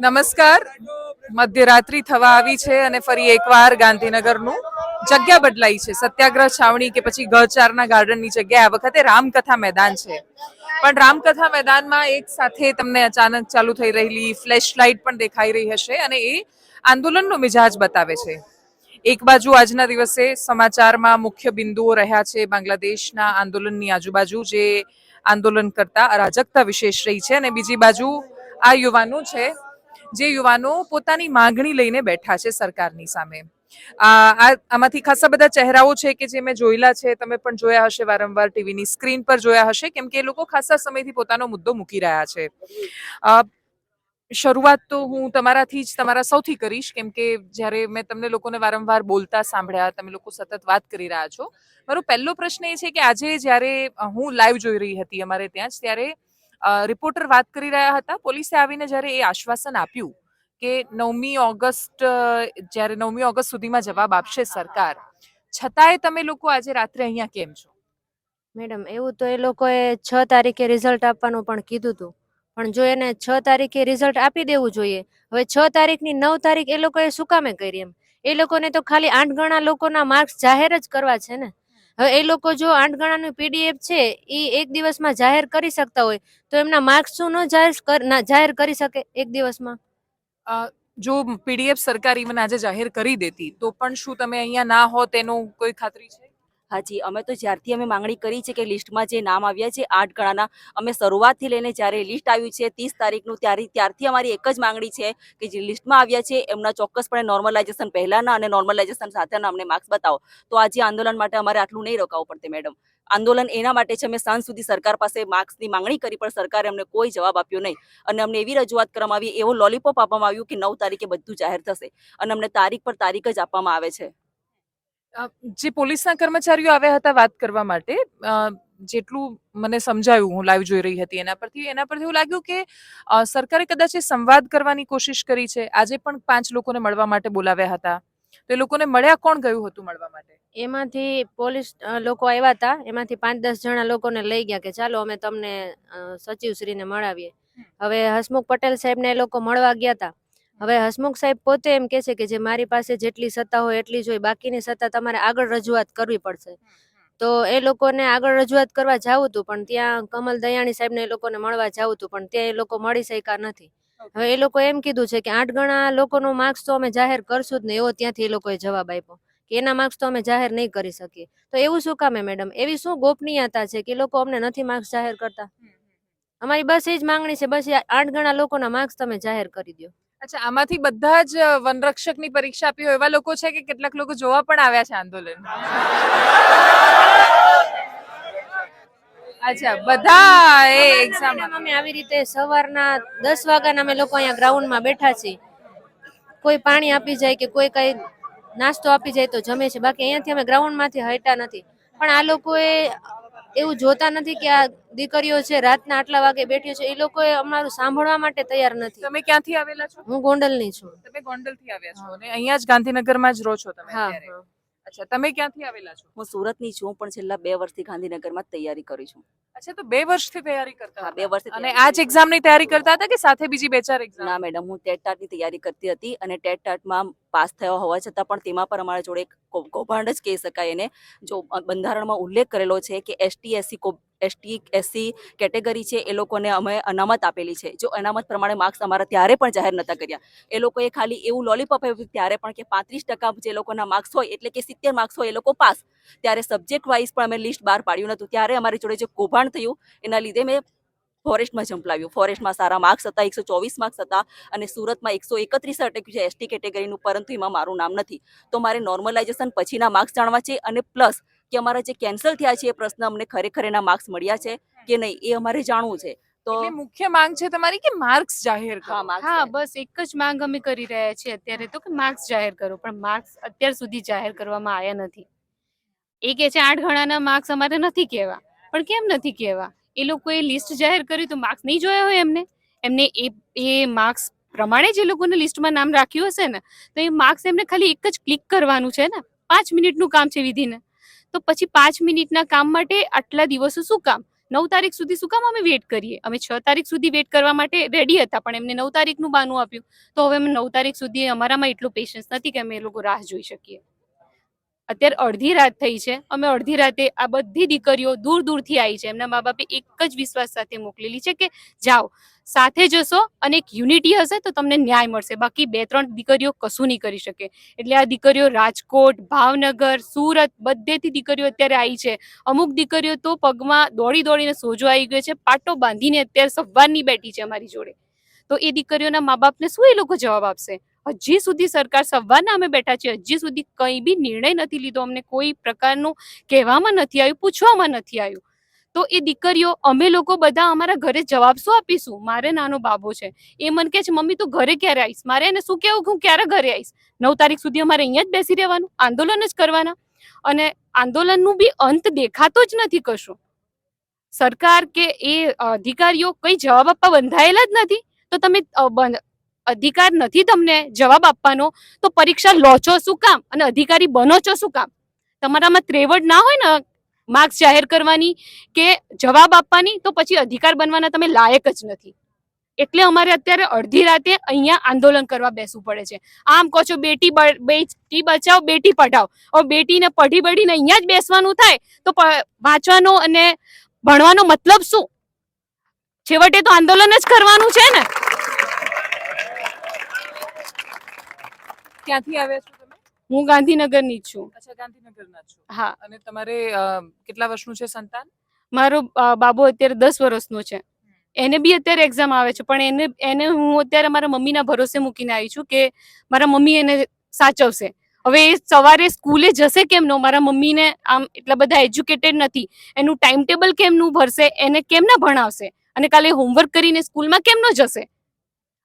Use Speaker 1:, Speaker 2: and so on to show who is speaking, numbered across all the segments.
Speaker 1: નમસ્કાર. મધ્યરાત્રિ થવા આવી છે અને ફરી એકવાર ગાંધીનગરનું જગ્યા બદલાઈ છે. સત્યાગ્રહ છાવણી કે પછી ગચારના ગાર્ડનની જગ્યાએ આ વખતે રામકથા મેદાન છે. પણ રામકથા મેદાનમાં એક સાથે તમને અચાનક ચાલુ થઈ રહેલી ફ્લેશ લાઇટ પણ દેખાઈ રહી હશે અને એ આંદોલનનો મિજાજ બતાવે છે. એક બાજુ આજના દિવસે સમાચારમાં મુખ્ય બિંદુઓ રહ્યા છે બાંગ્લાદેશના આંદોલનની આજુબાજુ જે આંદોલન કરતા અરાજકતા વિશેષ રહી છે અને બીજી બાજુ આ યુવાનો છે જે યુવાનો પોતાની માગણી લઈને બેઠા છે સરકારની સામે. આમાંથી ખાસા બધા ચહેરાઓ છે કે જે મેં જોયેલા છે, તમે પણ જોયા હશે વારંવાર ટીવીની સ્ક્રીન પર જોયા હશે, કેમ કે એ લોકો ખાસા સમયથી પોતાનો મુદ્દો મૂકી રહ્યા છે. શરૂઆત તો હું તમારાથી જ, તમારા સૌથી કરીશ, કેમ કે જ્યારે મેં તમને લોકોને વારંવાર બોલતા સાંભળ્યા, તમે લોકો સતત વાત કરી રહ્યા છો. મારો પહેલો પ્રશ્ન એ છે કે આજે જ્યારે હું લાઈવ જોઈ રહી હતી અમારે ત્યાં જ, ત્યારે રિપોર્ટર વાત કરી રહ્યા હતા. પોલીસે આવીને જ્યારે એ આશ્વાસન આપ્યું કે નવમી ઓગસ્ટ, જ્યારે નવમી ઓગસ્ટ સુધીમાં જવાબ આપશે સરકાર, છતાંય તમે લોકો આજે રાત્રે અહીંયા કેમ છો?
Speaker 2: મેડમ, એવું તો એ લોકોએ છ તારીખે રિઝલ્ટ આપવાનું પણ કીધું હતું. પણ જો એને છ તારીખે રિઝલ્ટ આપી દેવું જોઈએ, હવે છ તારીખની નવ તારીખ એ લોકોએ શું કામે કરી એમ? એ લોકોને તો ખાલી આઠ ગણા લોકોના માર્ક્સ જાહેર જ કરવા છે ને. હવે એ લોકો જો આઠ ગણાનું પીડીએફ છે, એ એક દિવસમાં જાહેર કરી શકતા હોય, તો એમના માર્ક્સ શું ન જાહેર જાહેર કરી શકે એક દિવસમાં?
Speaker 1: જો પીડીએફ સરકાર ઇવન આજે જાહેર કરી દેતી, તો પણ શું તમે અહીંયા ના હો તેનું કોઈ ખાતરી છે?
Speaker 3: હાજી, અમે તો જ્યારથી અમે માંગણી કરી છે કે લિસ્ટમાં જે નામ આવ્યા છે, આઠ ગણાના, અમે શરૂઆતથી લઈને જ્યારે લિસ્ટ આવ્યું છે, ત્રીસ તારીખનું, ત્યારે, ત્યારથી અમારી એક જ માંગણી છે કે જે લિસ્ટમાં આવ્યા છે, એમના ચોક્કસપણે નોર્મલાઇઝેશન પહેલાંના અને નોર્મલાઇઝેશન સાથેના અમને માર્ક્સ બતાવો. તો આજે આંદોલન માટે અમારે આટલું નહીં રોકાવું પડતે મેડમ આંદોલન એના માટે છે, અમે સાંજ સુધી સરકાર પાસે માર્ક્સની માંગણી કરી, પણ સરકારે અમને કોઈ જવાબ આપ્યો નહીં. અને અમને એવી રજૂઆત કરવામાં આવી, એવો લોલીપોપ આપવામાં આવ્યું કે નવ તારીખે બધું જાહેર થશે. અને અમને તારીખ પર તારીખ જ આપવામાં આવે છે.
Speaker 1: જે પોલીસના કર્મચારીઓ આવ્યા હતા વાત કરવા માટે જેટલું મને સમજાયું હું લાઈવ જોઈ રહી હતી એના પરથી એના પરથી એવું લાગ્યું કે સરકારે કદાચ એ સંવાદ કરવાની કોશિશ કરી છે. આજે પણ પાંચ લોકોને મળવા માટે બોલાવ્યા હતા. તો એ લોકોને મળ્યા કોણ ગયું હતું મળવા માટે?
Speaker 2: એમાંથી પોલીસ લોકો આવ્યા હતા. એમાંથી પાંચ દસ જણા લોકોને લઈ ગયા કે ચાલો અમે તમને સચિવ સચિવશ્રીને મળાવીએ. હવે હસમુખ પટેલ સાહેબને એ લોકો મળવા ગયા હતા. હવે હસમુખ સાહેબ પોતે એમ કે છે કે જે મારી પાસે જેટલી સત્તા હોય એટલી જ હોય બાકીની સત્તા તમારે આગળ રજૂઆત કરવી પડશે. તો એ લોકોને આગળ રજૂઆત કરવા જાવું હતું પણ ત્યાં કમલ દયાણી સાહેબને એ લોકોને મળવા જવું હતું પણ ત્યાં એ લોકો મળી શક્યા નથી. હવે એ લોકો એમ કીધું છે કે આઠ ગણા લોકોનો માર્ક્સ તો અમે જાહેર કરશું જ નહીં એવો ત્યાંથી એ લોકોએ જવાબ આપ્યો. કે એના માર્ક્સ તો અમે જાહેર નહીં કરી શકીએ. તો એવું શું કામે મેડમ? એવી શું ગોપનીયતા છે કે એ લોકો અમને નથી માર્ક્સ જાહેર કરતા? અમારી બસ એ જ માંગણી છે બસ આઠ ગણા લોકોના માર્ક્સ તમે જાહેર કરી દો
Speaker 1: અચ્છા આમાંથી બધા જ વનરક્ષકની પરીક્ષા આપી હોય એવા લોકો છે કે કેટલાક લોકો જોવા પણ આવ્યા છે આંદોલન? અચ્છા બધા એ એક્ઝામ
Speaker 2: અમે આવી રીતે સવારના દસ વાગ્યાના અમે લોકો અહીંયા ગ્રાઉન્ડમાં બેઠા છીએ. કોઈ પાણી આપી જાય કે કોઈ કઈ નાસ્તો આપી જાય તો જમે છે. બાકી અહીંયાથી અમે ગ્રાઉન્ડમાંથી હટ્યા નથી. પણ આ લોકોએ એવું જોતા નથી કે આ દીકરીઓ છે રાતના આટલા વાગે બેઠી છે એ લોકોએ અમારું સાંભળવા માટે તૈયાર નથી.
Speaker 1: તમે ક્યાંથી આવેલા છો?
Speaker 2: હું ગોંડલની છું.
Speaker 1: તમે ગોંડલથી આવ્યા છો અને અહીંયા જ ગાંધીનગરમાં જ રહો છો તમે
Speaker 2: હા.
Speaker 1: અચ્છા તમે ક્યાંથી આવેલા છો?
Speaker 3: હું સુરતની છું પણ છેલ્લા બે વર્ષથી ગાંધીનગરમાં તૈયારી કરું છું.
Speaker 1: અચ્છા તો બે વર્ષથી તૈયારી કરતા
Speaker 3: હા. બે વર્ષથી
Speaker 1: અને
Speaker 3: આજ
Speaker 1: આ જ એક્ઝામની તૈયારી કરતા હતા કે સાથે બીજી બે ચાર એક્ઝામ
Speaker 3: ના મેડમ હું ટેટ ટાટની તૈયારી કરતી હતી અને ટેટ ટાટમાં પાસ થયા હોવા છતાં પણ તેમાં પણ અમારા જોડે કૌભાંડ જ કહી શકાય એને. જો બંધારણમાં ઉલ્લેખ કરેલો છે કે ST SC ST, SC category છે, એ લોકોને અમે અનામત આપેલી છે. જો અનામત પ્રમાણે માર્ક્સ અમારા ત્યારે પણ જાહેર નહોતા કર્યા. એ લોકોએ ખાલી એવું લોલીપોપ આપ્યું ત્યારે પણ કે પાંત્રીસ ટકા જે લોકોના માર્ક્સ હોય, એટલે કે સિત્તેર માર્ક્સ હોય એ લોકો પાસ. ત્યારે સબ્જેક્ટ વાઇઝ પણ અમે લિસ્ટ બહાર પાડ્યું નહોતું ત્યારે અમારી જોડે જે કૌભાંડ થયું, એના લીધે મેં ફોરેસ્ટમાં ઝંપલાવ્યું. ફોરેસ્ટમાં સારા માર્ક્સ હતા, એકસો ચોવીસ માર્ક્સ હતા અને સુરતમાં એકસો એકત્રીસ અટક્યું છે એસટી કેટેગરીનું, પરંતુ એમાં મારું નામ નથી. તો મારે નોર્મલાઇઝેશન પછીના માર્ક્સ જાણવા છે અને પ્લસ કે અમારા જે કેન્સલ થયા છે એ પ્રશ્ન અમને ખરેખર એના માર્ક્સ મળ્યા છે કે નહીં એ અમારે જાણવું છે. તો
Speaker 1: મુખ્ય માંગ છે તમારી કે માર્ક્સ જાહેર કરો?
Speaker 3: હા
Speaker 4: બસ એક જ માંગ અમે કરી રહ્યા છીએ અત્યારે તો કે માર્ક્સ જાહેર કરો પણ માર્ક્સ અત્યાર સુધી જાહેર કરવામાં આવ્યા નથી. એ કે છે આઠ ગણાના માર્ક્સ અમારે નથી કહેવા. પણ કેમ નથી કહેવા? એ લોકોએ લિસ્ટ જાહેર કર્યું તો માર્ક્સ નહીં જોયા હોય એમને. એમને એ એ માર્ક્સ પ્રમાણે જે લોકોને લિસ્ટમાં નામ રાખ્યું હશે ને તો એ માર્ક્સ એમને ખાલી એક જ ક્લિક કરવાનું છે ને. પાંચ મિનિટનું કામ છે વિધિને. તો પછી પાંચ મિનિટના કામ માટે આટલા દિવસો શું કામ? નવ તારીખ સુધી શું કામ અમે વેટ કરીએ? અમે છ તારીખ સુધી વેટ કરવા માટે રેડી હતા, પણ એમને નવ તારીખનું બાનું આપ્યું. તો હવે અમે નવ તારીખ સુધી અમારામાં એટલું પેશન્સ નથી કે અમે એ લોકો રાહ જોઈ શકીએ. અત્યારે અડધી રાત થઈ છે. અમે અડધી રાતે આ બધી દીકરીઓ દૂર દૂરથી આવી છે. એમના મા બાપે એક જ વિશ્વાસ સાથે મોકલેલી છે કે જાઓ. સાથે જશો અને એક યુનિટી હશે તો તમને ન્યાય મળશે. બાકી બે, ત્રણ દીકરીઓ કશું નહીં કરી શકે. એટલે આ દીકરીઓ રાજકોટ, ભાવનગર, સુરત બધેથી દીકરીઓ અત્યારે આવી છે. અમુક દીકરીઓ તો પગમાં દોડી દોડીને સોજો આવી ગયો છે, પાટો બાંધીને અત્યારે સવારની બેઠી છે અમારી જોડે. તો એ દીકરીઓના મા બાપને શું એ લોકો જવાબ આપશે? હજી સુધી સરકાર સવારના અમે બેઠા છીએ, હજી સુધી કંઈ બી નિર્ણય નથી લીધો. અમને કોઈ પ્રકારનું કહેવામાં નથી આવ્યું, પૂછવામાં નથી આવ્યું. તો એ દીકરીઓ, અમે લોકો બધા અમારા ઘરે જવાબ શું આપીશું? મારે નાનો બાબો છે. એ મને કહે છે, મમ્મી, તું ઘરે ક્યારે આવીશ? મારે એને શું કહેવું કે હું ક્યારે ઘરે આવીશ? નવ તારીખ સુધી અમારે અહીંયા જ બેસી રહેવાનું, આંદોલન જ કરવાના. અને આંદોલનનું બી અંત દેખાતો જ નથી કશું. સરકાર કે એ અધિકારીઓ કઈ જવાબ આપવા બંધાયેલા જ નથી. તો તમે અધિકાર નથી તમને જવાબ આપવાનો, તો પરીક્ષા લો છો શું કામ? અને અધિકારી બનો છો શું કામ? તમારામાં ત્રેવડ ના હોય ને માર્ક્સ જાહેર કરવાની કે જવાબ આપવાની, તો પછી અધિકાર બનવાના તમે લાયક જ નથી. એટલે અમારે અત્યારે અડધી રાતે અહીંયા આંદોલન કરવા બેસવું પડે છે. આમ કહો છો, બેટી બેટી બચાવ બેટી પઢાવ બેટીને પઢી બઢીને અહીંયા જ બેસવાનું થાય, તો વાંચવાનો અને ભણવાનો મતલબ શું? છેવટે તો આંદોલન જ કરવાનું છે ને?
Speaker 1: ક્યાંથી આવે છો?
Speaker 4: હું ગાંધીનગરની છું.
Speaker 1: અચ્છા ગાંધીનગરના છો.
Speaker 4: હા.
Speaker 1: અને તમારે કેટલા વર્ષનું છે સંતાન?
Speaker 4: મારો બાબો અત્યારે દસ વર્ષનો છે. એને બી અત્યારે એક્ઝામ આવે છે પણ એને એને હું અત્યારે મારા મમ્મીના ભરોસે મૂકીને આવી છું કે મારા મમ્મી એને સાચવશે. હવે એ સવારે સ્કૂલે જશે કેમનો મારા મમ્મીને આમ એટલા બધા એજ્યુકેટેડ નથી. એનું ટાઈમ ટેબલ કેમનું ભરશે? એને કેમ ના ભણાવશે? અને કાલે હોમવર્ક કરીને સ્કૂલમાં કેમ ન જશે?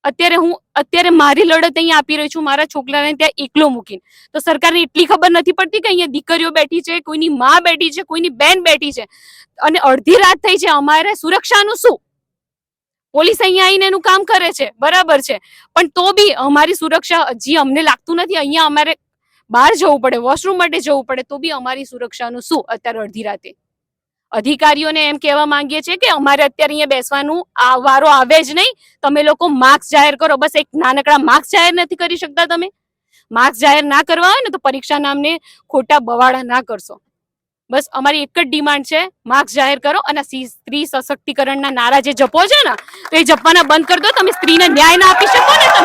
Speaker 4: અત્યારે હું, અત્યારે મારી લડત અહીંયા આપી રહી છું, મારા છોકરાને ત્યાં એકલો મૂકીને. તો સરકારને એટલી ખબર નથી પડતી કે અહીંયા દીકરીઓ બેઠી છે, કોઈની માં બેઠી છે, કોઈની બેન બેઠી છે. અને અડધી રાત થઈ છે, અમારે સુરક્ષાનું શું? પોલીસ અહીંયા આવીને એનું કામ કરે છે, બરાબર છે. પણ તો બી અમારી સુરક્ષા હજી અમને લાગતું નથી, અહીંયા અમારે બહાર જવું પડે, વોશરૂમ માટે જવું પડે, તો બી અમારી સુરક્ષાનું શું? અત્યારે અડધી રાતે. અધિકારીઓને એમ કહેવા માંગીએ છીએ કે અમારે અત્યારે અહીંયા બેસવાનું આ વારો આવે જ નહીં. તમે લોકો માર્ક્સ જાહેર કરો. બસ એક નાનકડા માર્ક્સ જાહેર નથી કરી શકતા તમે. માર્ક્સ જાહેર ના કરવા હોય ને તો પરીક્ષા નામને ખોટા બવાડા ના કરશો. બસ અમારી એક જ ડિમાન્ડ છે માર્ક્સ જાહેર કરો અને સ્ત્રી સશક્તિકરણના નારા જે જપો છે ને, તો એ જપવાના બંધ કરી દો. તમે સ્ત્રીને ન્યાય ના આપી શકો ને તો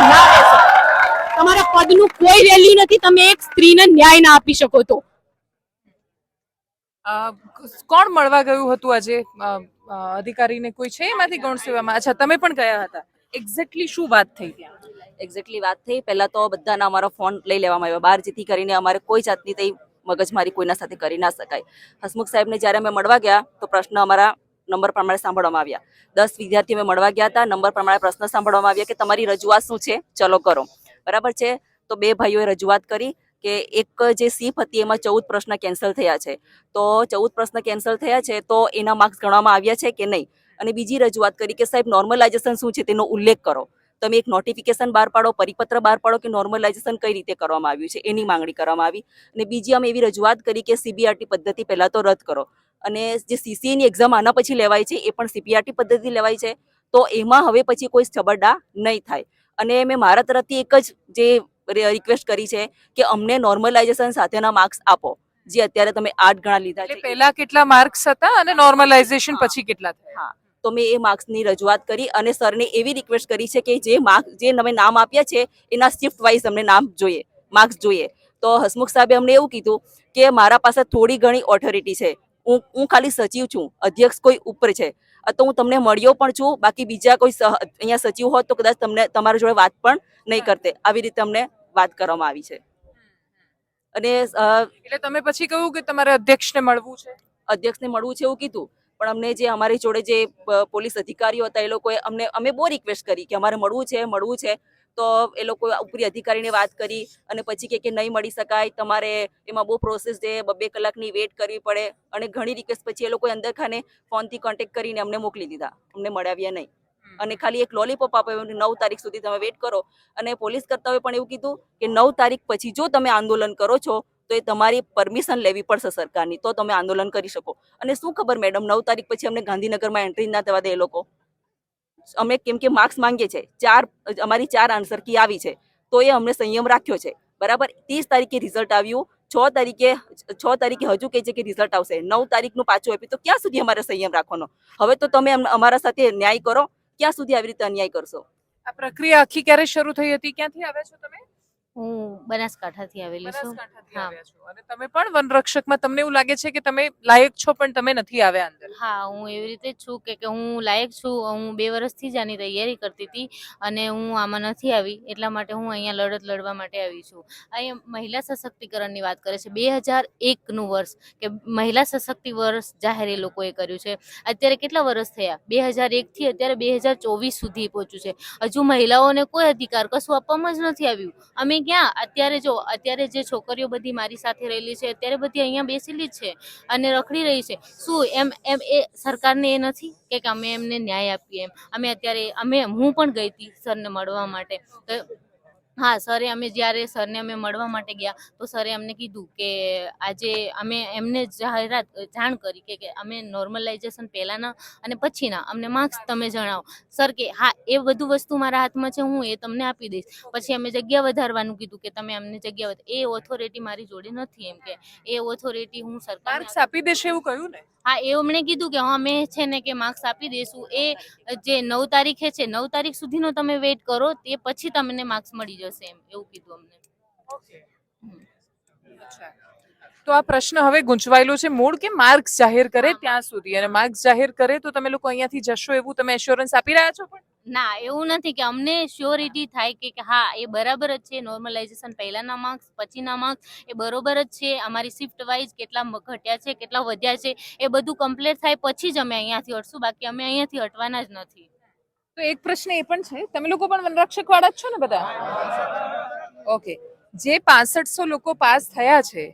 Speaker 4: તમારા પદનું કોઈ વેલ્યુ નથી. તમે એક સ્ત્રીને ન્યાય ના આપી શકો તો.
Speaker 1: કોણ મળવા ગયું હતું આજે? અધિકારીને કોઈ છે એમાંથી ગૌણ સેવામાં? અચ્છા, તમે પણ ગયા હતા. એક્ઝેક્ટલી શું વાત થઈ ત્યાં?
Speaker 3: એક્ઝેક્ટલી વાત થઈ. પહેલા તો બધાના અમારા ફોન લઈ લેવામાં આવ્યા. બહાર જેથી કરીને અમારે કોઈ જાતની તઈ મગજમારી કોઈના સાથે કરી ના શકાય. હસમુખ સાહેબને જ્યારે અમે મળવા ગયા, તો પ્રશ્ન અમારા નંબર પ્રમાણે સાંભળવામાં આવ્યા. દસ વિદ્યાર્થી અમે મળવા ગયા હતા. નંબર પ્રમાણે પ્રશ્ન સાંભળવામાં આવ્યા કે તમારી રજૂઆત શું છે? ચલો કરો. બરાબર છે? તો બે ભાઈઓએ રજૂઆત કરી. કે એક જે સીફ હતી એમાં ચૌદ પ્રશ્ન કેન્સલ થયા છે. તો ચૌદ પ્રશ્ન કેન્સલ થયા છે તો એના માર્ક્સ ગણવામાં આવ્યા છે કે નહીં? અને બીજી રજૂઆત કરી કે સાહેબ નોર્મલાઇઝેશન શું છે તેનો ઉલ્લેખ કરો. તમે એક નોટિફિકેશન બહાર પાડો, પરિપત્ર બહાર પાડો કે નોર્મલાઇઝેશન કઈ રીતે કરવામાં આવ્યું છે એની માંગણી કરવામાં આવી. અને બીજી અમે એવી રજૂઆત કરી કે સીબીઆરટી પદ્ધતિ પહેલાં તો રદ કરો. અને જે સીસીએની એક્ઝામ આના પછી લેવાય છે એ પણ સીબીઆરટી પદ્ધતિ લેવાય છે. તો એમાં હવે પછી કોઈ છબરડા નહીં થાય. અને મેં મારા તરફથી એક જ જે રિક્વેસ્ટ કરી છે કે અમને નોર્મલાઇઝેશન સાથેના માર્ક્સ આપો જે અત્યારે તમે આઠ ગણા લીધા
Speaker 1: એટલે
Speaker 3: છે.
Speaker 1: પહેલા કેટલા માર્ક્સ હતા અને નોર્મલાઇઝેશન પછી કેટલા થયા?
Speaker 3: તો મેં એ માર્ક્સની રજૂઆત કરી અને સરને એવી રિક્વેસ્ટ કરી છે કે જે માર્ક જે અમે નામ આપ્યા છે એના શિફ્ટ વાઇઝ અમને નામ જોઈએ માર્ક્સ જોઈએ. તો હસમુખ સાહેબે અમને એવું કીધું કે મારા પાસે થોડી ઘણી ઓથોરિટી છે. હું હું ખાલી સચિવ છું અધ્યક્ષ કોઈ ઉપર છે. તો હું તમને મળ્યો પણ છું બાકી બીજા કોઈ અહીંયા સચિવ હોત તો કદાચ તમને તમારા જોડે વાત પણ નહીં કરતે. આવી રીતે અમને વાત કરવામાં આવી છે. અને
Speaker 1: એટલે તમે પછી કહ્યું કે તમારે અધ્યક્ષને મળવું છે?
Speaker 3: અધ્યક્ષને મળવું છે એવું કીધું. પણ અમને જે અમારી જોડે જે પોલીસ અધિકારીઓ હતા એ લોકોએ અમને અમે બહુ રિક્વેસ્ટ કરી કે અમારે મળવું છે મળવું છે. તો એ લોકો ઉપરી અધિકારીને વાત કરી અને પછી કે કે નહીં મળી શકાય તમારે એમાં બહુ પ્રોસેસ છે બબ્બે કલાકની વેટ કરવી પડે. અને ઘણી રિક્વેસ્ટ પછી એ લોકોએ અંદર ખાને ફોનથી કોન્ટેક્ટ કરીને અમને મોકલી દીધા. અમને મળાવ્યા નહીં. અને ખાલી એક લોલીપોપ આપ્યો એમને નવ તારીખ સુધી તમે વેટ કરો. અને પોલીસ કરતાઓએ પણ એવું કીધું કે નવ તારીખ પછી જો તમે આંદોલન કરો છો, તો એ તમારી પરમિશન લેવી પડશે સરકારની, તો તમે આંદોલન કરી શકો. અને શું ખબર મેડમ નવ તારીખ પછી અમને ગાંધીનગરમાં એન્ટ્રી ના થવા દે એ લોકો? અમે કેમ કે માર્ક્સ માંગીએ છીએ. ચાર, અમારી ચાર આન્સર કી આવી છે. તો એ અમને સંયમ રાખ્યો છે. બરાબર? ત્રીસ તારીખે રિઝલ્ટ આવ્યું. છ તારીખે છ તારીખે હજુ કહે છે કે રિઝલ્ટ આવશે. નવ તારીખનું પાછું આપ્યું. તો ક્યાં સુધી અમારે સંયમ રાખવાનો? હવે તો તમે અમારા સાથે ન્યાય કરો. ક્યાં સુધી આવી રીતે અન્યાય કરશો?
Speaker 1: આ પ્રક્રિયા આખી ક્યારે શરૂ થઈ હતી? ક્યાંથી આવ્યા છો તમે?
Speaker 5: હું બનાસકાંઠાથી આવેલી છું.
Speaker 1: બનાસકાંઠાથી. આવ્યા છો. અને તમે પણ વનરક્ષકમાં તમને એવું લાગે છે કે તમે લાયક છો પણ તમે નથી આવ્યા અંદર?
Speaker 5: હા હું એવી રીતે જ છું કે કે હું લાયક છું. હું બે વર્ષથી જ આની તૈયારી કરતી હતી અને હું આમાં નથી આવી એટલા માટે હું અહીંયા લડત લડવા માટે આવી છું. અહીંયા મહિલા સશક્તિકરણની વાત કરે છે. બે હજાર એકનું વર્ષ કે મહિલા સશક્તિ વર્ષ જાહેર એ લોકોએ કર્યું છે. અત્યારે કેટલા વર્ષ થયા? બે હજાર એકથી અત્યારે બે હજાર ચોવીસ સુધી પહોંચ્યું છે. હજુ મહિલાઓને કોઈ અધિકાર કશું આપવામાં જ નથી આવ્યું. અમે ક્યાં અત્યારે જો, અત્યારે જે છોકરીઓ બધી મારી સાથે રહેલી છે, અત્યારે બધી અહીંયા બેસેલી છે અને રખડી રહી છે. શું એમ એમ એ સરકારને એ નથી કે અમે એમને ન્યાય આપીએ એમ? અમે અત્યારે, અમે, હું પણ ગઈ હતી સરને મળવા માટે. હા સરે અમે જ્યારે સરને અમે મળવા માટે ગયા તો સરે અમને કીધું કે આજે અમે એમને જાહેરાત જાણ કરી કે અમે નોર્મલાઇઝેશન પહેલાંના અને પછીના. અમને માર્ક્સ તમે જણાવો. સર કે હા એ બધું વસ્તુ મારા હાથમાં છે હું એ તમને આપી દઈશ. પછી અમે જગ્યા વધારવાનું કીધું કે તમે અમને જગ્યા એ ઓથોરિટી મારી જોડે નથી એમ કે. એ ઓથોરિટી હું સરકાર
Speaker 1: માર્ક્સ આપી દેશે એવું કહ્યું ને?
Speaker 5: હા એ અમને કીધું કે હા અમે છે ને કે માર્ક્સ આપી દઈશું એ જે નવ તારીખે છે નવ તારીખ સુધીનો તમે વેઇટ કરો તે પછી તમને માર્ક્સ મળી જશે. એમ એવું કીધું અમને.
Speaker 1: અચ્છા. તો આ પ્રશ્ન હવે ગૂંચવાયેલો છે. મૂળ કે માર્ક્સ જાહેર કરે ત્યાં સુધી? અને માર્ક્સ જાહેર કરે તો તમે લોકો અહીંયાથી જશો એવું તમે એશ્યોરન્સ આપી રહ્યા છો પણ?
Speaker 5: ના એવું નથી કે અમને શ્યોરિટી થાય કે કે હા એ બરાબર જ છે. નોર્મલાઇઝેશન પહેલાના માર્ક્સ પછીના માર્ક્સ એ બરોબર જ છે. અમારી શિફ્ટ વાઇઝ કેટલા ઘટ્યા છે કેટલા વધ્યા છે એ બધું કમ્પ્લીટ થાય પછી જ અમે અહીંયાથી હટશું. બાકી અમે અહીંયાથી હટવાના જ નથી.
Speaker 1: તો એક પ્રશ્ન એ પણ છે. તમે લોકો પણ વનરક્ષક વાળા જ છો ને બધા? ઓકે જે પાસઠસો લોકો પાસ થયા છે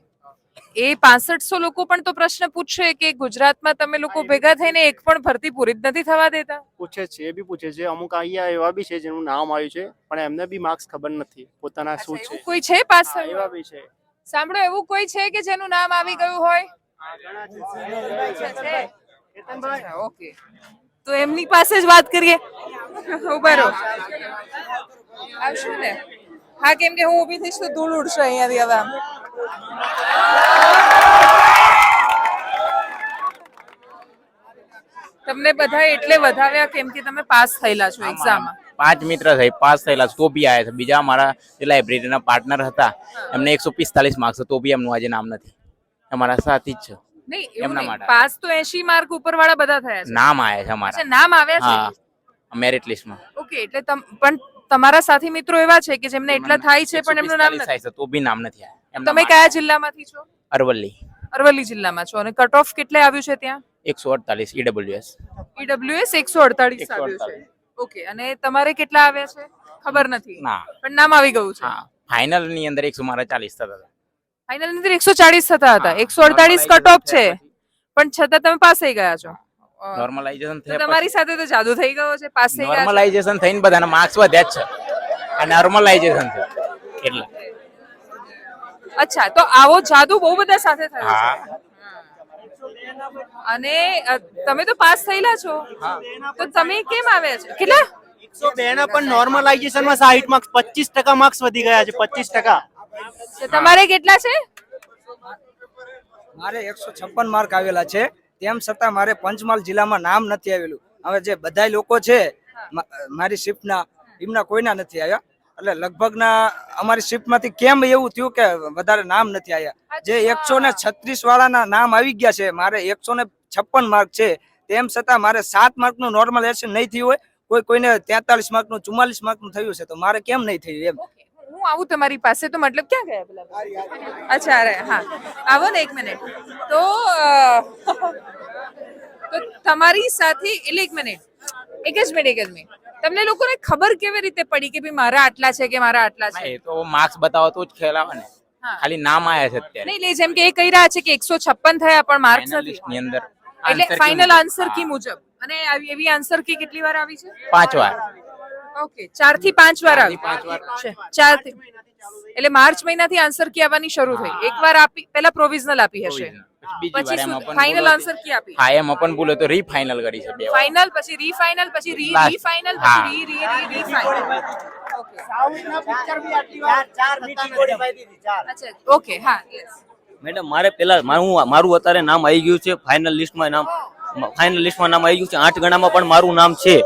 Speaker 1: એ પાસઠસો લોકો પણ તો પ્રશ્ન પૂછશે કે ગુજરાતમાં તમે લોકો ભેગા થઈને એક પણ ભરતી પૂરી જ નથી થવા દેતા?
Speaker 6: પૂછે છે એ બી પૂછે છે. અમુક અહીંયા એવા બી છે જેનું નામ આવ્યું છે પણ એમને બી માર્ક્સ ખબર નથી. પોતાના શું છે?
Speaker 1: કોઈ છે પાસ
Speaker 6: એવા બી છે.
Speaker 1: સાંભળો એવું કોઈ છે કે જેનું નામ આવી ગયું હોય? ઓકે તો એમની પાસે જ વાત કરીએ. ઊભા રહો. આવશો ને? હા કેમ કે હું ઊભી થઈશ તો ધૂળ ઉડશે અહીંયાથી હવે આમ. તમને બધા એટલે વધાવ્યા કેમ કે તમે પાસ થયેલા છો એક્ઝામમાં
Speaker 7: પાંચ મિત્ર થઈ પાસ થયેલા તો બી આવ્યા છે. બીજા મારા જે લાઇબ્રેરીના પાર્ટનર હતા એમને એકસો પિસ્તાલીસ માર્ક્સ તો બી એમનું આજે નામ નથી. અમારા સાથી જ છે.
Speaker 1: નહીં એવું
Speaker 7: એમના
Speaker 1: નહીં.
Speaker 7: માટે.
Speaker 1: પાસ તો એસી માર્ક ઉપર વાળા બધા થયા છે.
Speaker 7: નામ આવ્યા છે
Speaker 1: અચ્છા
Speaker 7: અમારા
Speaker 1: નામ આવ્યા છે?
Speaker 7: મેરિટ લિસ્ટમાં
Speaker 1: ઓકે એટલે તમ પણ તમારા સાથી મિત્રો એવા છે કે જેમને એટલા થાય છે પણ એમનું નામ
Speaker 7: 145 થાય છે તો બી નામ નથી એમના
Speaker 1: તમે કયા જિલ્લામાંથી છો?
Speaker 7: અરવલ્લી.
Speaker 1: અરવલ્લી જિલ્લામાં છો. અને કટ ઓફ કેટલે આવ્યું છે ત્યાં?
Speaker 7: એકસો અડતાલીસ ઈડબ્લ્યુએસ
Speaker 1: ઈડબ્લ્યુએસ એકસો અડતાલીસ આવ્યું છે.
Speaker 7: 148.
Speaker 1: ઓકે અને તમારે કેટલા આવ્યા છે? ખબર નથી.
Speaker 7: ના.
Speaker 1: પણ નામ આવી ગયું છે.
Speaker 7: હા ફાઇનલની અંદર એકસો મારા ચાલીસ થતા હતા.
Speaker 1: ફાઇનલ અંદર એકસો ચાલીસ થતા હતા. એકસો અડતાલીસ કટ ઓફ છે. પણ છતાં તમે પાસ થઈ ગયા છો.
Speaker 7: નોર્મલાઇઝેશન
Speaker 1: તો તમારી સાથે તો જાદુ થઈ ગયો છે પાસ થઈ ગયા.
Speaker 7: નોર્મલાઇઝેશન થઈને બધાના માર્ક્સ વધ્યા જ છે. આ નોર્મલાઇઝેશન છે. એટલે.
Speaker 1: અચ્છા તો આવો જાદુ બહુ બધા સાથે થયો છે. અને તમે તો પાસ થયેલા છો. તો તમે કેમ આવ્યા છો? કેટલા?
Speaker 6: એકસો બે ના પણ નોર્મલાઇઝેશનમાં સાહીઠ માર્ક્સ પચીસ ટકા માર્ક્સ વધી ગયા છે પચીસ ટકા.
Speaker 1: તો તમારે કેટલા છે?
Speaker 8: મારે એકસો છપ્પન માર્ક આવેલા છે. તેમ છતાં મારે પંચમહાલ જિલ્લામાં નામ નથી આવેલું. હવે જે બધા લોકો છે મારી શિફ્ટના એમના કોઈના નથી આવ્યા એટલે લગભગના અમારી શિફ્ટમાંથી કેમ એવું થયું કે વધારે નામ નથી આવ્યા જે એકસો ને છત્રીસ વાળાના નામ આવી ગયા છે મારે એકસો ને છપ્પન માર્ક છે. તેમ છતાં મારે સાત માર્કનું એશન નહીં થયું હોય. કોઈ કોઈને તેતાલીસ માર્કનું ચુમ્માલીસ માર્કનું થયું છે તો મારે કેમ નહીં થયું એમ?
Speaker 1: હું આવું તમારી પાસે? તો મતલબ ક્યાં ગયા પેલા અચ્છા અરે હા. આવો ને એક મિનિટ. તો તો તમારી સાથે એટલે એક મિનિટ. એક જ મિનિટ એક જ મિનિટ. તમને લોકોને ખબર કેવી રીતે પડી કે ભાઈ મારા આટલા છે કે મારા આટલા છે?
Speaker 7: એ તો માર્ક્સ બતાવો તો જ ખેલાવો ને. ખાલી નામ આયા છે અત્યારે.
Speaker 1: નહીં એટલે જેમ કે એ કહી રહ્યા છે કે એકસો છપ્પન થયા પણ માર્ક્સ નથી.
Speaker 7: અંદર
Speaker 1: એટલે ફાઇનલ આન્સર કી મુજબ. અને એવી આન્સર કી કેટલી વાર આવી છે?
Speaker 7: પાંચ વાર.
Speaker 1: ઓકે ચારથી પાંચ વાર આવી.
Speaker 7: પાંચ વાર.
Speaker 1: ચારથી એટલે માર્ચ મહિનાથી આન્સર કી આવવાની શરૂ થઈ. એકવાર આપી પહેલા પ્રોવિઝનલ આપી હશે.
Speaker 7: પછી બીજી
Speaker 1: પછી
Speaker 7: વાર એમાં પણ
Speaker 1: ફાઇનલ આન્સર કી આપી?
Speaker 7: હા એમ અપન ભૂલ તો રીફાઇનલ કરી છે બે
Speaker 1: ફાઇનલ પછી રીફાઇનલ પછી રી રીફાઇનલ
Speaker 7: હા.
Speaker 1: પછી રી રી રી રીફાઇનલ અચ્છા ઓકે હા યસ
Speaker 9: મેડમ મારે પેલા મારું મારું અત્યારે નામ આવી ગયું છે ફાઇનલ લિસ્ટમાં નામ ફાઇનલ લિસ્ટમાં નામ આવી ગયું છે આઠ ગણામાં પણ મારું નામ છે.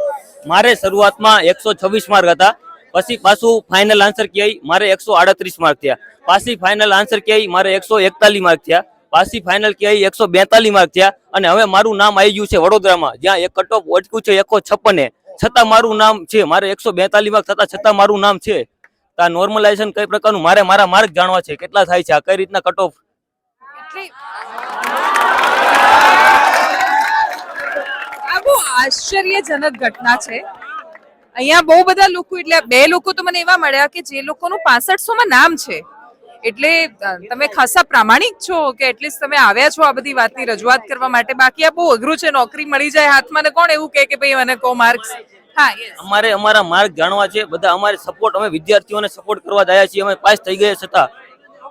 Speaker 9: મારે શરૂઆતમાં એકસો છવ્વીસ માર્ક હતા. પછી પાછું ફાઇનલ આન્સર ક્યાંય? મારે એકસો આડત્રીસ માર્ક થયા. પાછી ફાઇનલ આન્સર ક્યાંય? મારે એકસો એકતાલીસ માર્ક થયા. પાછી ફાઇનલ ક્યાંય? એકસો બેતાલીસ માર્ક થયા. અને હવે મારું નામ આવી ગયું છે વડોદરામાં. જ્યાં એક કટ ઓફ અટક્યું છે એકસો છપ્પને. છતાં મારું નામ છે, મારે એકસો બેતાલીસ માર્ક થતાં છતાં મારું નામ છે. તો આ નોર્મલાઇઝેશન કઈ પ્રકારનું? મારે મારા માર્ક જાણવા છે. કેટલા થાય છે? આ કઈ રીતના કટ
Speaker 1: એટલે આ બહુ આશ્ચર્યજનક ઘટના છે. અહીંયા બહુ બધા લોકો એટલે બે લોકો તો મને એવા મળ્યા કે જે લોકોનું પાસઠસો માં નામ છે. એટલે તમે ખાસા પ્રામાણિક છો કે એટલીસ્ટ તમે આવ્યા છો આ બધી વાતની રજૂઆત કરવા માટે. બાકી આ બહુ અઘરું છે નોકરી મળી જાય હાથમાં ને કોણ એવું કહે કે ભાઈ મને કો માર્ક્સ
Speaker 9: અમારે અમારા માર્ક જાણવા છે બધા અમારે સપોર્ટ અમે વિદ્યાર્થીઓને સપોર્ટ કરવા દયા છીએ અમે પાસ થઈ ગયા છતાં.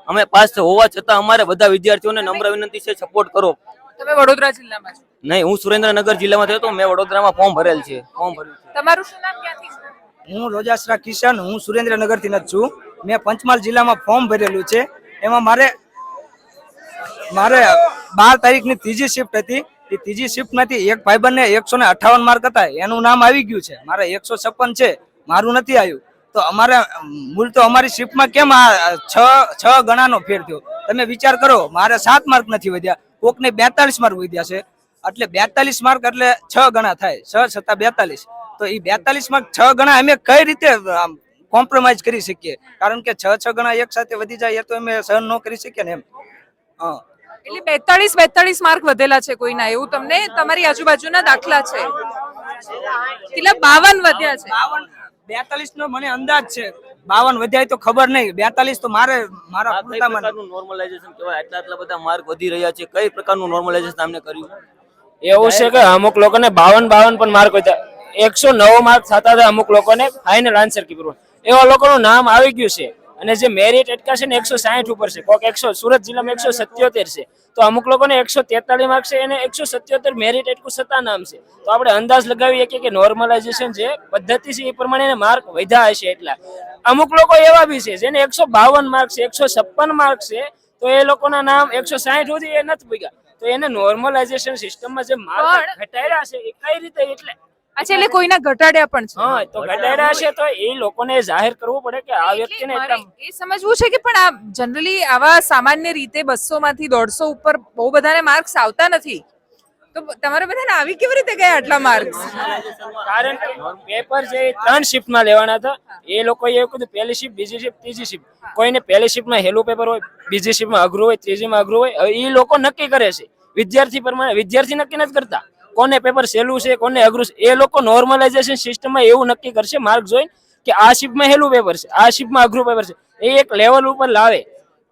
Speaker 9: અમે પાસ હોવા છતાં અમારે બધા વિદ્યાર્થીઓને નમ્ર વિનંતી છે સપોર્ટ કરો.
Speaker 1: તમે વડોદરા જિલ્લામાં છો.
Speaker 9: નહીં હું સુરેન્દ્રનગર જિલ્લામાં થયો તો મેં વડોદરામાં ફોર્મ ભરેલ છે. ફોર્મ ભર્યું છે.
Speaker 1: તમારું શું નામ ક્યાંથી છે?
Speaker 8: હું રોજાસરા કિશન હું સુરેન્દ્રનગરથી જ છું. મેં પંચમહાલ જિલ્લામાં ફોર્મ ભરેલું છે. એમાં મારે મારે બાર તારીખની ત્રીજી શિફ્ટ હતી. એ ત્રીજી શિફ્ટમાંથી એક ભાઈબંધને એકસો ને અઠાવન માર્ક હતા. એનું નામ આવી ગયું છે. મારે એકસો છપ્પન છે. મારું નથી આવ્યું. તો અમારે મૂળ તો અમારી શિફ્ટમાં કેમ આ છ છ ગણાનો ફેર થયો? તમે વિચાર કરો મારે સાત માર્ક નથી વધ્યા. કોકને બેતાલીસ માર્ક વધ્યા છે. એટલે બેતાલીસ માર્ક એટલે છ ગણા થાય. છ છતાં બેતાલીસ. તો એ બેતાલીસ માર્ક છ ગણા અમે કઈ રીતે કોમ્પ્રોમાઇઝ કરી શકીએ? કારણ કે છ છ ગણા એક સાથે વધી જાય તો અમે સહન ન કરી શકીએ ને એમ.
Speaker 1: એટલે બેતાલીસ બેતાલીસ માર્ક વધેલા છે કોઈના? એવું તમને તમારી આજુબાજુના દાખલા છે? કેટલા? બાવન વધ્યા છે.
Speaker 8: બેતાલીસ નો મને અંદાજ છે. બાવન વધ્યા તો ખબર નહીં. બેતાલીસ તો મારે મારા
Speaker 9: નોર્મલાઇઝેશન કહેવાય? આટલા આટલા બધા માર્ક વધી રહ્યા છે. કઈ પ્રકારનું નોર્મલાઇઝેશન તમને કર્યું?
Speaker 10: એવું છે કે અમુક લોકોને બાવન બાવન પણ માર્ક હોય એકસો નવ માર્ક થતા હતા અમુક લોકોને ફાઇનલ આન્સર કીધું એવા લોકોનું નામ આવી ગયું છે. અને જે મેરિટ અટકાશે ને એકસો સાહીઠ ઉપર છે. કોઈક એકસો, સુરત જિલ્લામાં એકસો સત્યોતેર છે. તો અમુક લોકોને એકસો તેતાલીસ માર્ક છે એને એકસો સત્યોતેર મેરિટ અટકું સત્તા નામ છે. તો આપણે અંદાજ લગાવી શકીએ કે નોર્મલાઇઝેશન જે પદ્ધતિ છે એ પ્રમાણે માર્ક વધ્યા હશે એટલા. અમુક લોકો એવા બી છે જેને એકસો બાવન માર્ક છે, એકસો છપ્પન માર્ક છે, તો એ લોકોના નામ એકસો સાહીઠ સુધી એ નથી પૂગ્યા. તો એને નોર્મલાઇઝેશન સિસ્ટમમાં જે માર્ક ઘટાડ્યા છે એ કઈ રીતે એટલે?
Speaker 1: અચ્છા એટલે કોઈના ઘટાડ્યા પણ છે.
Speaker 10: હા તો ઘટાડ્યા છે તો એ લોકોને જાહેર કરવું પડે કે આ વ્યક્તિને
Speaker 1: એ સમજવું છે કે પણ આ જનરલી આવા સામાન્ય રીતે બસો માંથી દોઢસો ઉપર બહુ બધાને માર્ક્સ આવતા નથી. તો તમારે બધાને આવી કેવી રીતે ગયા આટલા માર્ક્સ
Speaker 10: કારણ કે પેપર જે ત્રણ શિફ્ટમાં લેવાના હતા, એ લોકોએ એવું કીધું, પહેલી શિફ્ટ બીજી શિફ્ટ ત્રીજી શિફ્ટ કોઈને પહેલી શિફ્ટમાં હેલું પેપર હોય, બીજી શિફ્ટમાં અઘરું હોય, ત્રીજીમાં અઘરું હોય એ લોકો નક્કી કરે છે. વિદ્યાર્થી પ્રમાણે, વિદ્યાર્થી નક્કી નથી કરતા. કોને પેપર સહેલું છે, કોને અઘરું છે, એ લોકો નોર્મલાઇઝેશન સિસ્ટમમાં એવું નક્કી કરશે માર્ક જોઈને કે આ શિફ્ટમાં હેલું પેપર છે, આ શિફ્ટમાં અઘરું પેપર છે. એ એક લેવલ ઉપર લાવે.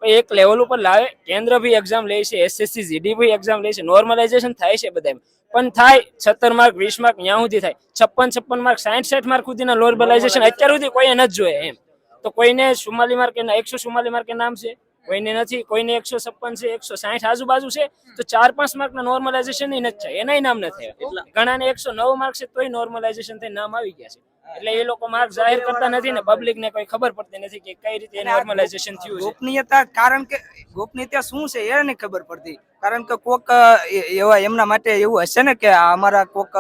Speaker 10: એક લેવલ ઉપર લાવે કેન્દ્ર ભી એક્ઝામ લે છે એસએસસી જીડી ભી એક્ઝામ લે છે નોર્મલાઇઝેશન થાય છે બધા પણ થાય છત્તર માર્ક વીસ માર્ક ત્યાં સુધી થાય. છપ્પન છપ્પન માર્ક સાઠ સાઠ માર્ક સુધીના નોર્મલાઇઝેશન અત્યાર સુધી કોઈએ નથી જોયે એમ. તો કોઈને ચુમ્માલી માર્કે એકસો ચુમ્માલી માર્કે નામ છે? કોઈને નથી કોઈને એકસો છપ્પન છે એકસો સાઠ આજુબાજુ છે તો ચાર પાંચ માર્કના નોર્મલાઇઝેશન નથી થાય. એનાય નામ નથી થયા. ઘણાને એકસો નવ માર્ક છે તોય નોર્મલાઇઝેશન થઈ નામ આવી ગયા છે. એટલે એ લોકો માર્ક જાહેર કરતા નથી ને પબ્લિક ને કોઈ ખબર પડતી નથી કે કઈ રીતે નોર્મલાઇઝેશન થયું છે.
Speaker 8: ગોપનીયતા કારણ કે ગોપનીયતા શું છે એ નહીં ખબર પડતી. કારણ કે કોક એવા એમના માટે એવું હશે ને કે અમારા કોક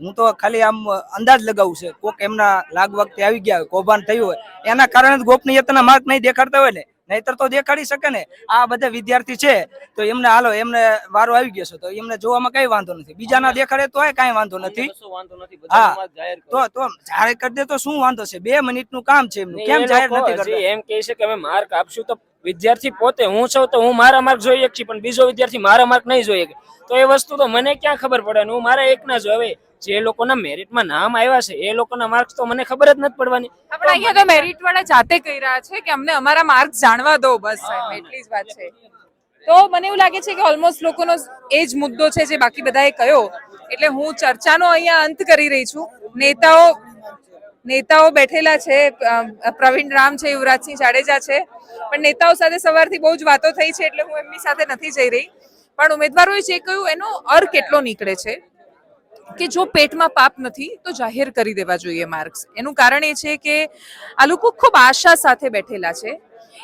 Speaker 8: હું તો ખાલી આમ અંદાજ લગાવું છે. કોક એમના લાગ વખતે આવી ગયા હોય કૌભાંડ થયું હોય. એના કારણે જ ગોપનીયતાના માર્ક નહીં દેખાડતા હોય ને. નહીતર તો દેખાડી શકે ને. આ બધા વિદ્યાર્થી છે તો એમને હાલો એમને વારો આવી ગયો છે તો એમને જોવામાં કઈ વાંધો નથી. બીજાના દેખાડે તો કઈ વાંધો નથી. હા. તો તો જાહેર કરી દે તો શું વાંધો છે? બે મિનિટનું કામ છે એમનું. કેમ જાહેર નથી કરતા?
Speaker 10: એમ કહે છે કે અમે માર્ક આપશું તો વિદ્યાર્થી પોતે હું છું તો હું મારા માર્ક જોઈએ છીએ પણ બીજો વિદ્યાર્થી મારા માર્ક નહીં જોઈએ તો એ વસ્તુ તો મને ક્યાં ખબર પડે હું મારા એકના જ હવે જે લોકોના મેરિટમાં નામ આવ્યા છે એ લોકોના માર્ક્સ તો મને ખબર જ નથી પડવાની.
Speaker 1: પણ અહીંયા તો મેરિટ વાળા જાતે કહી રહ્યા છે કે અમને અમારા માર્ક્સ જાણવા દો બસ સાહેબ એટલી જ વાત છે. તો મને એવું લાગે છે કે ઓલમોસ્ટ લોકોનો એ જ મુદ્દો છે જે બાકી બધાએ કહ્યો એટલે હું ચર્ચાનો અહીંયા અંત કરી રહી છું. નેતાઓ નેતાઓ બેઠેલા છે પ્રવીણ રામ છે યુવરાજસિંહ જાડેજા છે પણ નેતાઓ સાથે સવારથી બહુ જ વાતો થઈ છે એટલે હું એમની સાથે નથી જઈ રહી. પણ ઉમેદવારોએ જે કહ્યું એનો અર્થ કેટલો નીકળે છે. કે જો પેટમાં પાપ નથી, તો જાહેર કરી દેવા જોઈએ માર્ક્સ. એનું કારણ એ છે કે આ લોકો ખૂબ આશા સાથે બેઠેલા છે.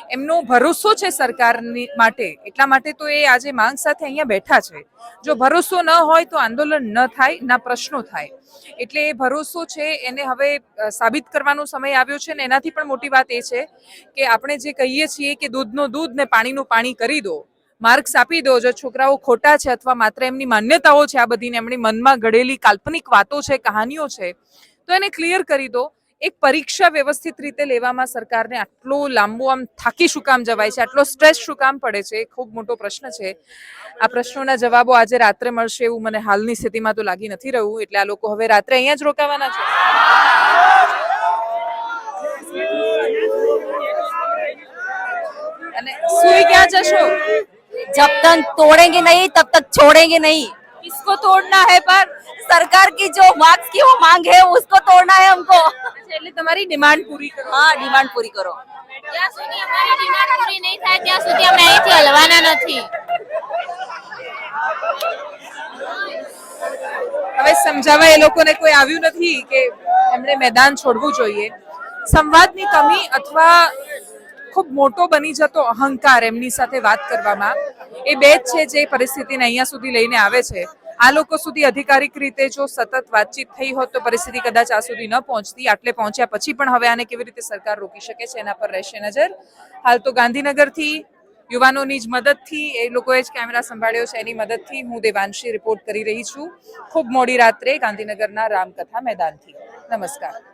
Speaker 1: એમનો ભરોસો છે સરકારની માટે, એટલા માટે તો એ આજે માંગ સાથે અહીંયા બેઠા છે. જો ભરોસો ન હોય તો આંદોલન ન થાય, ના પ્રશ્નો થાય. એટલે એ ભરોસો છે એને હવે સાબિત કરવાનો સમય આવ્યો છે ને એનાથી પણ મોટી વાત એ છે કે આપણે જે કહીએ છીએ કે દૂધનો દૂધ ને પાણીનું પાણી કરી દો માર્ક્સ આપી દો, જો છોકરાઓ ખોટા છે અથવા માત્ર એમની માન્યતાઓ છે, આ બધીને એમની મનમાં ઘડેલી કાલ્પનિક વાતો છે, કહાનીઓ છે, તો એને ક્લિયર કરી દો. એક પરીક્ષા વ્યવસ્થિત રીતે લેવામાં સરકારને આટલો લાંબો આમ થાકી શું કામ જવાય છે, આટલો સ્ટ્રેસ શું કામ પડે છે, એ ખૂબ મોટો પ્રશ્ન છે. આ પ્રશ્નોના જવાબો આજે રાત્રે મળશે એવું મને હાલની સ્થિતિમાં તો લાગી નથી રહ્યું, એટલે આ લોકો હવે રાત્રે અહીંયા જ રોકાવાના છે. અને સુઈ ક્યાં જશો?
Speaker 3: जब तक तोड़ेंगे नहीं तब तक छोड़ेंगे नहीं
Speaker 1: किसको तोड़ना है पर
Speaker 3: सरकार की जो मार्क्स की वो मांग है उसको तोड़ना है हमको
Speaker 1: अच्छा, એટલે તમારી ડિમાન્ડ પૂરી કરો
Speaker 3: हाँ डिमांड पूरी करो
Speaker 5: જ્યાં સુધી અમારી ડિમાન્ડ પૂરી નહીં થાય ત્યાં સુધી અમે અહીંથી હલવાના નથી
Speaker 1: હવે સમજાવવા એ લોકોને કોઈ આવ્યું નથી કે એમણે મેદાન છોડવું જોઈએ સંવાદની કમી અથવા ખૂબ મોટો બની જતો અહંકાર એમની સાથે વાત કરવામાં. એ બે જ છે જે પરિસ્થિતિને અહીંયા સુધી લઈને આવે છે. આ લોકો સુધી અધિકારિક રીતે જો સતત વાતચીત થઈ હોત તો પરિસ્થિતિ કદાચ આ સુધી ન પહોંચતી. આટલે પહોંચ્યા પછી પણ હવે આને કેવી રીતે સરકાર રોકી શકે છે એના પર રહેશે નજર. હાલ તો ગાંધીનગરથી યુવાનોની જ મદદથી એ લોકોએ જ કેમેરા સંભાળ્યો છે એની મદદથી હું દેવાંશી રિપોર્ટ કરી રહી છું. ખૂબ મોડી રાત્રે ગાંધીનગરના રામકથા મેદાનથી. નમસ્કાર.